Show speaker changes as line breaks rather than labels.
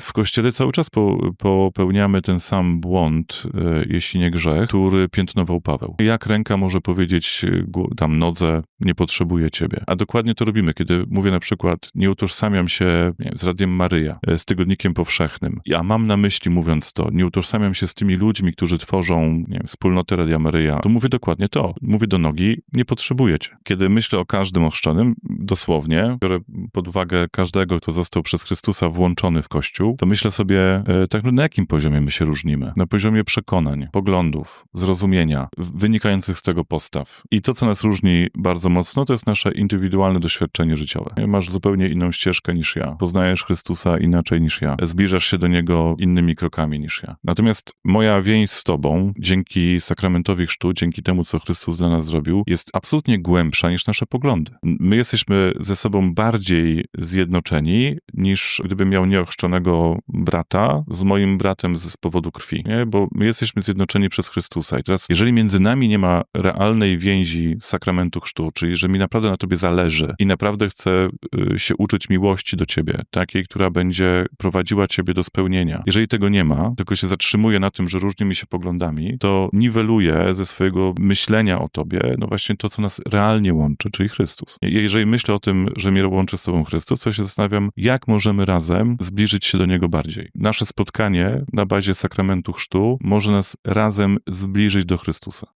W kościele cały czas po, popełniamy ten sam błąd, e, jeśli nie grzech, który piętnował Paweł. Jak ręka może powiedzieć e, tam nodze, nie potrzebuję ciebie. A dokładnie to robimy, kiedy mówię na przykład, nie utożsamiam się nie wiem, z Radiem Maryja, e, z Tygodnikiem Powszechnym. Ja mam na myśli, mówiąc to, nie utożsamiam się z tymi ludźmi, którzy tworzą nie wiem, wspólnotę Radia Maryja. To mówię dokładnie to. Mówię do nogi, nie potrzebuję cię. Kiedy myślę o każdym ochrzczonym, dosłownie, biorę pod uwagę każdego, kto został przez Chrystusa włączony w Kościół, to myślę sobie, e, tak na jakim poziomie my się różnimy? Na poziomie przekonań, poglądów, zrozumienia, wynikających z tego postaw. I to, co nas różni bardzo mocno, to jest nasze indywidualne doświadczenie życiowe. Masz zupełnie inną ścieżkę niż ja. Poznajesz Chrystusa inaczej niż ja. Zbliżasz się do Niego innymi krokami niż ja. Natomiast moja więź z Tobą, dzięki sakramentowi chrztu, dzięki temu, co Chrystus dla nas zrobił, jest absolutnie głębsza niż nasze poglądy. My jesteśmy ze sobą bardziej zjednoczeni, niż gdybym miał nieochrzczonego brata z moim bratem z, powodu krwi, nie? Bo my jesteśmy zjednoczeni przez Chrystusa. I teraz, jeżeli między nami nie ma realnej więzi sakramentu chrztu, czyli że mi naprawdę na tobie zależy i naprawdę chcę y, się uczyć miłości do ciebie, takiej, która będzie prowadziła ciebie do spełnienia. Jeżeli tego nie ma, tylko się zatrzymuje na tym, że różnimy się poglądami, to niweluje ze swojego myślenia o tobie, no właśnie to, co nas realnie łączy, czyli Chrystus. I jeżeli myślę o tym, że mnie łączy z tobą Chrystus, to się zastanawiam, możemy razem zbliżyć się do Niego bardziej. Nasze spotkanie na bazie sakramentu chrztu może nas razem zbliżyć do Chrystusa.